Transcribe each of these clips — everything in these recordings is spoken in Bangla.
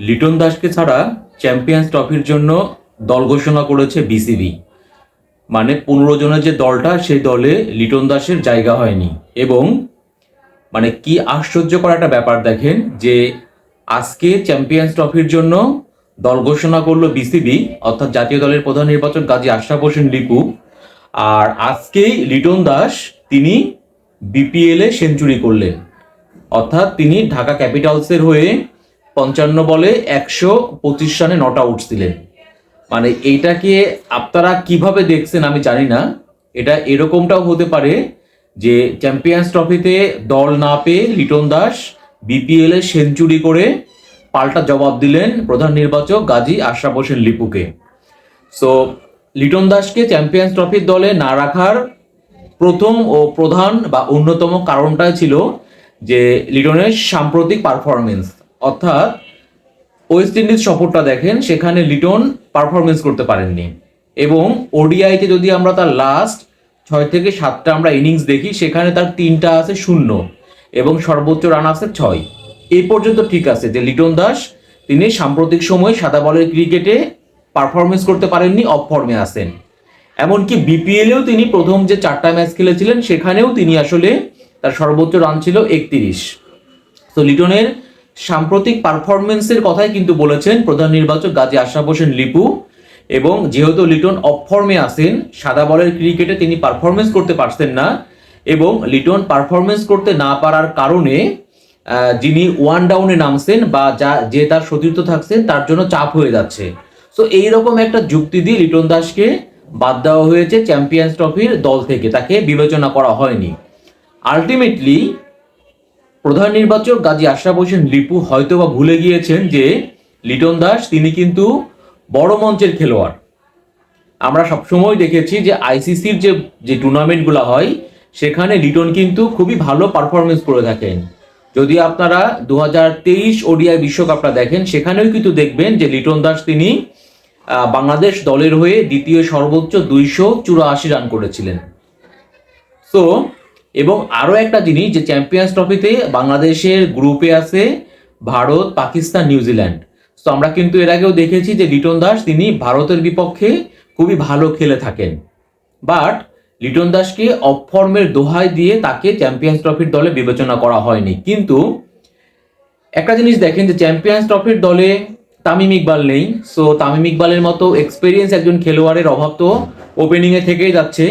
লিটন দাসকে ছাড়া চ্যাম্পিয়ন্স ট্রফির জন্য দল ঘোষণা করেছে বিসিবি। মানে পনেরো জনের যে দলটা, সেই দলে লিটন দাসের জায়গা হয়নি। এবং মানে কি আশ্চর্যকর একটা ব্যাপার দেখেন যে আজকে চ্যাম্পিয়ন্স ট্রফির জন্য দল ঘোষণা করল বিসিবি, অর্থাৎ জাতীয় দলের প্রধান নির্বাচন গাজী আশরাফ হোসেন লিপু। আর আজকেই লিটন দাস তিনি বিপিএলে সেঞ্চুরি করলেন। অর্থাৎ তিনি ঢাকা ক্যাপিটালসের হয়ে পঞ্চান্ন বলে একশো পঁচিশ রানে নট আউট দিলেন। মানে এইটাকে আপনারা কীভাবে দেখছেন আমি জানি না। এটা এরকমটাও হতে পারে যে চ্যাম্পিয়ন্স ট্রফিতে দল না পেয়ে লিটন দাস বিপিএল এ সেঞ্চুরি করে পাল্টা জবাব দিলেন প্রধান নির্বাচক গাজী আশরাফ হোসেন লিপুকে। সো লিটন দাসকে চ্যাম্পিয়ন্স ট্রফির দলে না রাখার প্রথম ও প্রধান বা অন্যতম কারণটা ছিল যে লিটনের সাম্প্রতিক পারফরমেন্স অর্থাৎ ওয়েস্ট ইন্ডিজ সফরটা দেখেন, সেখানে লিটন পারফরমেন্স করতে পারেননি। এবং ওডিআইতে যদি আমরা তার লাস্ট ছয় থেকে সাতটা আমরা ইনিংস দেখি, সেখানে তার তিনটা আছে শূন্য এবং সর্বোচ্চ রান আছে ছয়। এই পর্যন্ত ঠিক আছে যে লিটন দাস, তিনি সাম্প্রতিক সময়ে সাদা বলের ক্রিকেটে পারফরমেন্স করতে পারেননি অফ ফর্মে আসেন এমনকি বিপিএলেও তিনি প্রথম যে চারটা ম্যাচ খেলেছিলেন, সেখানেও তিনি আসলে তার সর্বোচ্চ রান ছিল একত্রিশ। তো লিটনের সাম্প্রতিক পারফরমেন্সের কথাই কিন্তু বলেছেন প্রধান নির্বাচক গাজী আশরাফ হোসেন লিপু এবং যেহেতু লিটন অফ ফর্মে আছেন, সাদা বলের ক্রিকেটে তিনি পারফরমেন্স করতে পারছেন না এবং লিটন পারফরমেন্স করতে না পারার কারণে যিনি ওয়ান ডাউনে নামছেন বা যা, যে তার সতীর্থ থাকছেন, তার জন্য চাপ হয়ে যাচ্ছে। সো এইরকম একটা যুক্তি দিয়ে লিটন দাসকে বাদ দেওয়া হয়েছে চ্যাম্পিয়ন্স ট্রফির দল থেকে। তাকে বিবেচনা করা হয়নি। আলটিমেটলি প্রধান নির্বাচক গাজী আশরাফ হোসেন লিপু হয়তো বা ভুলে গিয়েছেন যে লিটন দাস, তিনি কিন্তু বড় মঞ্চের খেলোয়াড়। আমরা সবসময় দেখেছি যে আইসিসির যে যে টুর্নামেন্টগুলো হয়, সেখানে লিটন কিন্তু খুবই ভালো পারফরমেন্স করে থাকেন। যদি আপনারা দু হাজার তেইশ ওডিআই বিশ্বকাপটা দেখেন, সেখানেও কিন্তু দেখবেন যে লিটন দাস তিনি বাংলাদেশ দলের হয়ে দ্বিতীয় সর্বোচ্চ দুইশো চুরাশি রান করেছিলেন। সো এবং আরও একটা জিনিস যে চ্যাম্পিয়ন্স ট্রফিতে বাংলাদেশের গ্রুপে আছে ভারত, পাকিস্তান নিউজিল্যান্ড তো আমরা কিন্তু এর আগেও দেখেছি যে লিটন দাস, তিনি ভারতের বিপক্ষে খুবই ভালো খেলে থাকেন। বাট লিটন দাসকে অফ ফর্মের দোহাই দিয়ে তাকে চ্যাম্পিয়ন্স ট্রফির দলে বিবেচনা করা হয়নি। কিন্তু, একটা জিনিস দেখেন যে চ্যাম্পিয়ন্স ট্রফির দলে তামিম ইকবাল নেই। সো তামিম ইকবালের মতো এক্সপিরিয়েন্স একজন খেলোয়াড়ের অভাব তো ওপেনিংয়ে থেকেই যাচ্ছে।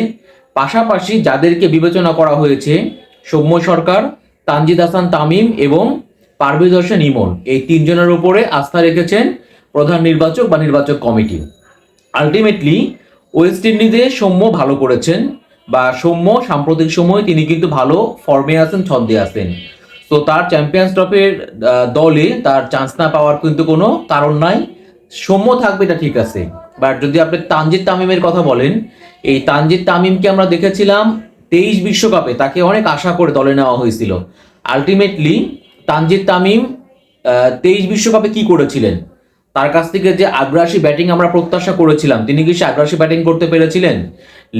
পাশাপাশি যাদেরকে বিবেচনা করা হয়েছে, সৌম্য সরকার, তানজিদ হাসান তামিম এবং পারভেজ হোসেন ইমন। এই তিনজনের উপরে আস্থা রেখেছেন প্রধান নির্বাচক বা নির্বাচক কমিটি। আলটিমেটলি, ওয়েস্ট ইন্ডিজে সৌম্য ভালো করেছেন বা সৌম্য সাম্প্রতিক সময়ে তিনি কিন্তু ভালো ফর্মে আছেন, ছন্দে আছেন। তো তার চ্যাম্পিয়ন্স ট্রফির দলে তার চান্স না পাওয়ার কিন্তু কোনো কারণ নাই। সৌম্য থাকবে এটা ঠিক আছে। বাট যদি আপনি তানজিদ তামিমের কথা বলেন, এই তানজিদ তামিমকে আমরা দেখেছিলাম তেইশ বিশ্বকাপে, তাকে অনেক আশা করে দলে নেওয়া হয়েছিল। আলটিমেটলি তানজিদ তামিম তেইশ বিশ্বকাপে কি করেছিলেন? তার কাছ থেকে যে আগ্রাসী ব্যাটিং আমরা প্রত্যাশা করেছিলাম, তিনি কি সে আগ্রাসী ব্যাটিং করতে পেরেছিলেন?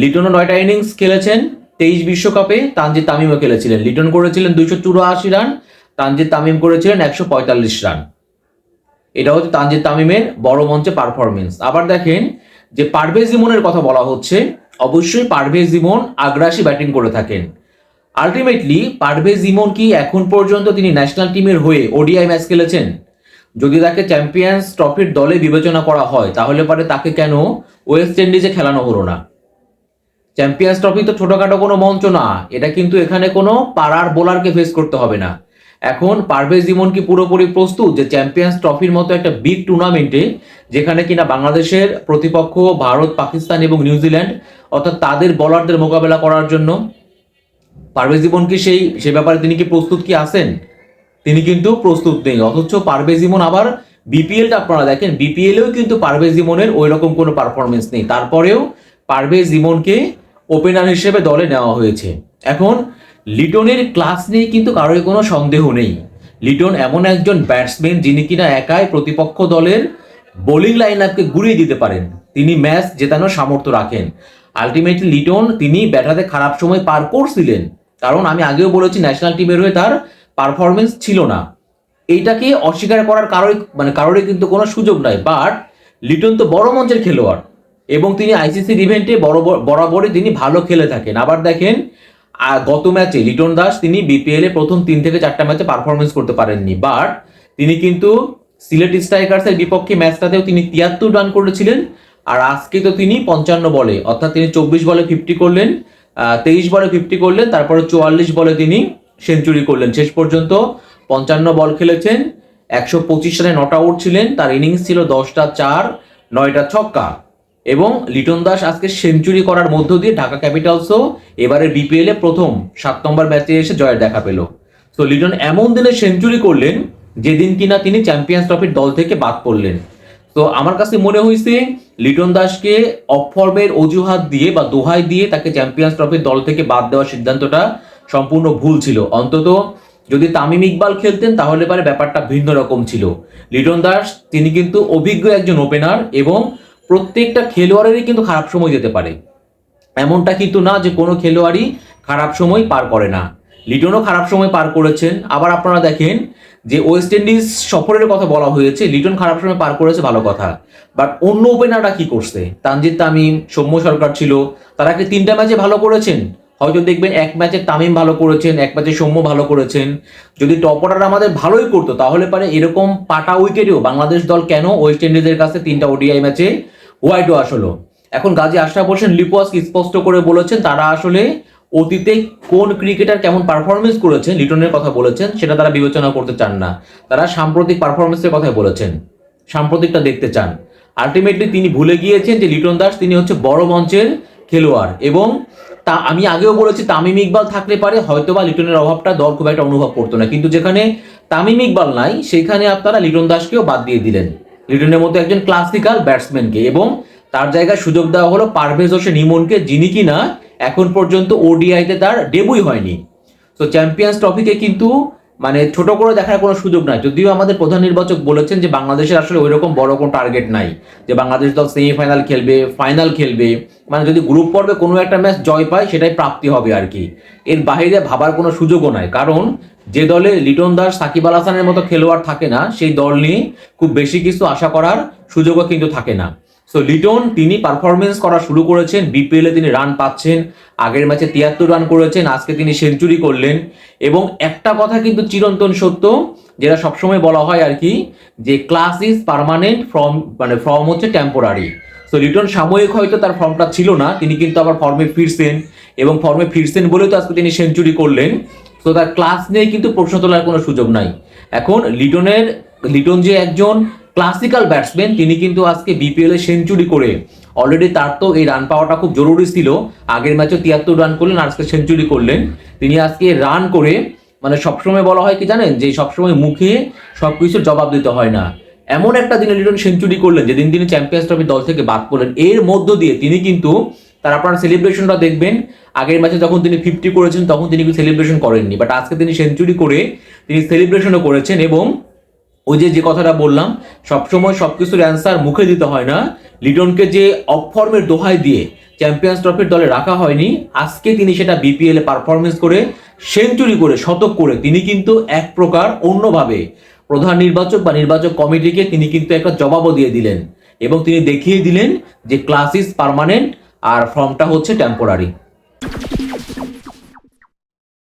লিটনও নয়টা ইনিংস খেলেছেন, তেইশ বিশ্বকাপে তানজিদ তামিমও খেলেছিলেন। লিটন করেছিলেন দুইশো চুরাশি রান, তানজিদ তামিম করেছিলেন একশো পঁয়তাল্লিশ রান। এটা হচ্ছে তানজিদ তামিমের বড় মঞ্চে পারফরমেন্স আবার দেখেন যে পারভেজ ইমনের কথা বলা হচ্ছে, অবশ্যই পারভেজ ইমন আগ্রাসী ব্যাটিং করে থাকেন। আলটিমেটলি পারভেজ ইমন কি এখন পর্যন্ত তিনি ন্যাশনাল টিমের হয়ে ওডিআই ম্যাচ খেলেছেন? যদি তাকে চ্যাম্পিয়ন্স ট্রফির দলে বিবেচনা করা হয়, তাহলে পরে তাকে কেন ওয়েস্ট ইন্ডিজে খেলানো হলো না? চ্যাম্পিয়ন্স ট্রফি তো ছোটখাটো কোনো মঞ্চ না, এটা কিন্তু এখানে কোনো পাড়ার বোলারকে ফেস করতে হবে না। এখন পারভেজ ইমন কি পুরোপুরি প্রস্তুত যে চ্যাম্পিয়ন্স ট্রফির মতো একটা বিগ টুর্নামেন্টে যেখানে কিনা বাংলাদেশের প্রতিপক্ষ ভারত, পাকিস্তান এবং নিউজিল্যান্ড অর্থাৎ তাদের বোলারদের মোকাবেলা করার জন্য? পারভেজ ইমন কি সেই, সে ব্যাপারে তিনি কি প্রস্তুত কি আছেন? তিনি কিন্তু প্রস্তুত নেই, অথচ পারভেজ ইমন আবার বিপিএলটা আপনারা দেখেন বিপিএলেও কিন্তু পারভেজ ইমনের ওই রকম কোনো পারফরমেন্স নেই। তারপরেও পারভেজ ইমনকে ওপেনার হিসেবে দলে নেওয়া হয়েছে। এখন লিটনের ক্লাস নিয়ে কিন্তু কারোর কোনো সন্দেহ নেই। লিটন এমন একজন ব্যাটসম্যান যিনি কিনা একাই প্রতিপক্ষ দলের বোলিং লাইন আপকে গুড়িয়ে দিতে পারেন। তিনি ম্যাচ জেতানোর সামর্থ্য রাখেন। আলটিমেটলি লিটন তিনি ব্যাটাতে খারাপ সময় পার করছিলেন। কারণ আমি আগেও বলেছি ন্যাশনাল টিমের হয়ে তার পারফরমেন্স ছিল না। এইটাকে অস্বীকার করার কারোই মানে কারোরই কিন্তু কোনো সুযোগ নাই। বাট লিটন তো বড় মঞ্চের খেলোয়াড় এবং তিনি আইসিসি ইভেন্টে বড়- বরাবরই তিনি ভালো খেলে থাকেন। আবার দেখেন আহ, গত ম্যাচে লিটন দাস তিনি বিপিএল এ প্রথম তিন থেকে চারটা ম্যাচে পারফরমেন্স করতে পারেননি। বাট তিনি কিন্তু সিলেট স্ট্রাইকার্সের বিপক্ষে ম্যাচটাতেও তিনি তিয়াত্তর রান করেছিলেন। আর আজকে তো তিনি পঞ্চান্ন বলে অর্থাৎ তিনি চব্বিশ বলে ফিফটি করলেন তেইশ বলে ফিফটি করলেন তারপরে চুয়াল্লিশ বলে তিনি সেঞ্চুরি করলেন। শেষ পর্যন্ত পঞ্চান্ন বল খেলেছেন একশো পঁচিশ রানে নট আউট ছিলেন তার ইনিংস ছিল দশটা চার নয়টা ছক্কা। এবং লিটন দাস আজকে সেঞ্চুরি করার মধ্য দিয়ে ঢাকা ক্যাপিটালসও এবারে বিপিএল এ প্রথম সাত নম্বর ম্যাচে এসে জয়ের দেখা পেল। তো লিটন এমন দিনে সেঞ্চুরি করলেন যেদিন কিনা তিনি চ্যাম্পিয়ন্স ট্রফির দল থেকে বাদ পড়লেন। তো আমার কাছে মনে হয়েছে লিটন দাসকে অফর্মের অজুহাত দিয়ে বা দোহাই দিয়ে তাকে চ্যাম্পিয়ন্স ট্রফির দল থেকে বাদ দেওয়ার সিদ্ধান্তটা সম্পূর্ণ ভুল ছিল। অন্তত যদি তামিম ইকবাল খেলতেন তাহলে পারে ব্যাপারটা ভিন্ন রকম ছিল। লিটন দাস, তিনি কিন্তু অভিজ্ঞ একজন ওপেনার এবং প্রত্যেকটা খেলোয়াড়েরই কিন্তু খারাপ সময় যেতে পারে। এমনটা কিন্তু না যে কোনো খেলোয়াড়ই খারাপ সময় পার করে না। লিটনও খারাপ সময় পার করেছেন। আবার আপনারা দেখেন যে ওয়েস্ট ইন্ডিজ সফরের কথা বলা হয়েছে, লিটন খারাপ সময় পার করেছে, ভালো কথা। বাট অন্য ওপেনাররা কি করছে? তানজিদ তামিম, সৌম্য সরকার ছিল, তারা কি তিনটা ম্যাচে ভালো করেছেন? হয়তো দেখবেন এক ম্যাচে তামিম ভালো করেছেন, এক ম্যাচে সৌম্য ভালো করেছেন। যদি টপ অর্ডার আমাদের ভালোই করতো, তাহলে পারে এরকম পাটা উইকেটেও বাংলাদেশ দল কেন ওয়েস্ট ইন্ডিজের কাছে তিনটা ওডিআই ম্যাচে হোয়াইট হলো এখন গাজী আশরাফ হোসেন লিপোয়াস স্পষ্ট করে বলেছেন, তারা আসলে অতীতে কোন ক্রিকেটার কেমন পারফরমেন্স করেছেন লিটনের কথা বলেছেন, সেটা তারা বিবেচনা করতে চান না। তারা সাম্প্রতিক পারফরমেন্সের কথা বলেছেন, সাম্প্রতিকটা দেখতে চান। আলটিমেটলি তিনি ভুলে গিয়েছেন যে লিটন দাস, তিনি হচ্ছে বড় মঞ্চের খেলোয়াড় এবং তা আমি আগেও বলেছি, তামিম ইকবাল থাকলে পারে, হয়তোবা লিটনের অভাবটা দল খুব একটা অনুভব করতো না। কিন্তু যেখানে তামিম ইকবাল নাই, সেখানে আপনারা লিটন দাসকেও বাদ দিয়ে দিলেন। লিটনের মতো একজন ক্লাসিক্যাল ব্যাটসম্যানকে এবং তার জায়গায় সুযোগ দেওয়া হলো পারভেজ হোসেন ইমনকে, যিনি কিনা এখন পর্যন্ত ওডিআইতে তার ডেবুই হয়নি। তো চ্যাম্পিয়ন্স ট্রফিকে কিন্তু মানে ছোট করে দেখার কোনো সুযোগ নাই। যদিও আমাদের প্রধান নির্বাচক বলেছেন যে বাংলাদেশের আসলে ওই রকম বড় কোনো টার্গেট নাই। যে বাংলাদেশ দল সেমিফাইনাল খেলবে ফাইনাল খেলবে। মানে যদি গ্রুপ পর্বে কোনো একটা ম্যাচ জয় পায়, সেটাই প্রাপ্তি হবে আর কি। এর বাইরে ভাবার কোনো সুযোগও নাই। কারণ যে দলে লিটন দাস, সাকিব আল হাসানের মতো খেলোয়াড় থাকে না, সেই দল নিয়ে খুব বেশি কিছু আশা করার সুযোগও কিন্তু থাকে না। সো লিটন তিনি পারফরমেন্স করা শুরু করেছেন বিপিএল তিনি রান পাচ্ছেন, আগের ম্যাচে তিয়াত্তর রান করেছেন, আজকে তিনি সেঞ্চুরি করলেন। এবং একটা কথা কিন্তু চিরন্তন সত্য, যেটা সবসময় বলা হয় আর কি, যে ক্লাস ইজ পার্মানেন্ট ফর্ম মানে ফর্ম হচ্ছে টেম্পোরারি সো লিটন সাময়িক হয়তো তার ফর্মটা ছিল না, তিনি কিন্তু আবার ফর্মে ফিরছেন। এবং ফর্মে ফিরছেন বলে তো আজকে তিনি সেঞ্চুরি করলেন। তো তার ক্লাস নিয়ে কিন্তু প্রশ্ন তোলার কোনো সুযোগ নাই। এখন লিটনের লিটন যে একজন ক্লাসিক্যাল ব্যাটসম্যান তিনি কিন্তু আজকে বিপিএল এ সেঞ্চুরি করে অলরেডি তার তো এই রান পাওয়াটা খুব জরুরি ছিল। আগের ম্যাচে তিয়াত্তর রান করলেন আজকে সেঞ্চুরি করলেন। তিনি আজকে রান করে মানে সবসময় বলা হয় কি জানেন, যে সবসময় মুখে সবকিছুর জবাব দিতে হয় না। এমন একটা দিনে লিটন সেঞ্চুরি করলেন, যেদিন তিনি চ্যাম্পিয়ন্স ট্রফি দল থেকে বাদ পড়লেন। এর মধ্য দিয়ে তিনি কিন্তু তার আপনার সেলিব্রেশনটা দেখবেন। আগের ম্যাচে যখন তিনি ফিফটি করেছেন, তখন তিনি কিন্তু সেলিব্রেশন করেননি। বাট আজকে তিনি সেঞ্চুরি করে তিনি সেলিব্রেশনও করেছেন এবং ওই যে যে কথাটা বললাম, সবসময় সব কিছুর অ্যান্সার মুখে দিতে হয় না। লিটনকে যে অফর্মের দোহাই দিয়ে চ্যাম্পিয়ন্স ট্রফির দলে রাখা হয়নি, আজকে তিনি সেটা বিপিএল পারফরমেন্স করে সেঞ্চুরি করে, শতক করে, তিনি কিন্তু এক প্রকার অন্যভাবে প্রধান নির্বাচক বা নির্বাচক কমিটিকে তিনি কিন্তু একটা জবাবও দিয়ে দিলেন এবং তিনি দেখিয়ে দিলেন যে ক্লাস ইজ পার্মানেন্ট আর ফর্মটা হচ্ছে টেম্পোরারি